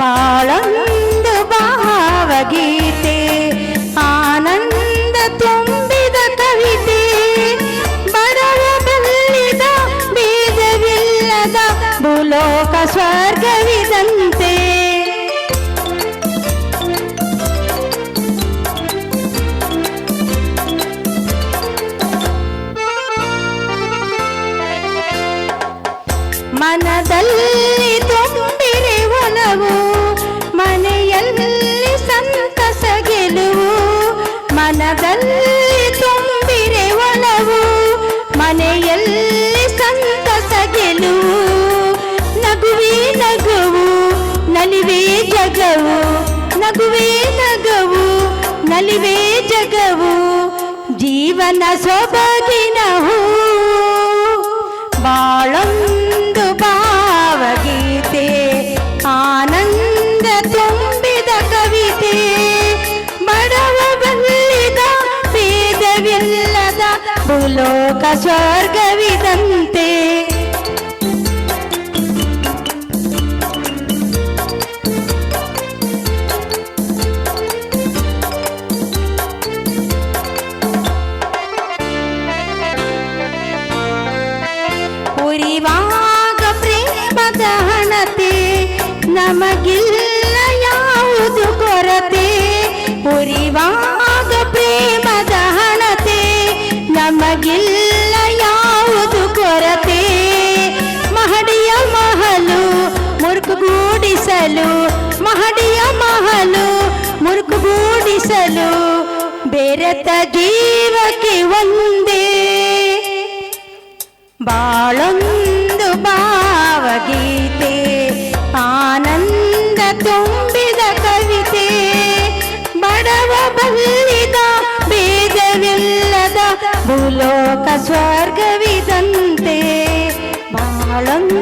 ಬಾಳೊಂದು ಭಾವಗೀತೆ ಆನಂದ ತುಂಬಿದ ಕವಿತೆ ಬಡವ ಬಲ್ಲಿದ ಬೀಜವಿಲ್ಲದ ಭೂಲೋಕ ಸ್ವರ್ಗವಿದಂತೆ ಮನದಲ್ಲಿ ಮನದಲ್ಲಿ ತುಂಬಿರೆ ಒಲವು ಮನೆಯಲ್ಲಿ ಸಂತಸ ಗೆಲುವು, ನಗುವೆ ನಗುವು, ನಲಿವೆ ಜಗವು, ನಗುವೆ ನಗವು, ನಲಿವೆ ಜಗವು, ಜೀವನ ಸೊಬಗಿನ ಭೂಲೋಕ ಸ್ವರ್ಗವಿದಂತೆ ಉರಿವಾಗ ನಮಗಿಲ್ಲ ಯಾವುದು ಕೊರತೆ. ಮಹಡಿಯ ಮಹಲು ಮುರುಕುಗೂಡಿಸಲು ಮಹಡಿಯ ಮಹಲು ಮುರುಕುಗೂಡಿಸಲು ಬೆರೆತ ಜೀವಕ್ಕೆ ಒಂದೇ. ಬಾಳೊಂದು ಭಾವಗೀತೆ, ಆನಂದ ತುಂಬಿದ ಕವಿತೆ. ಬಡವ ಭೇದವಿಲ್ಲದ ಭೂಲೋಕ ಸ್ವರ್ಗವಿದಂತೆ ಬಾಳೊಂದು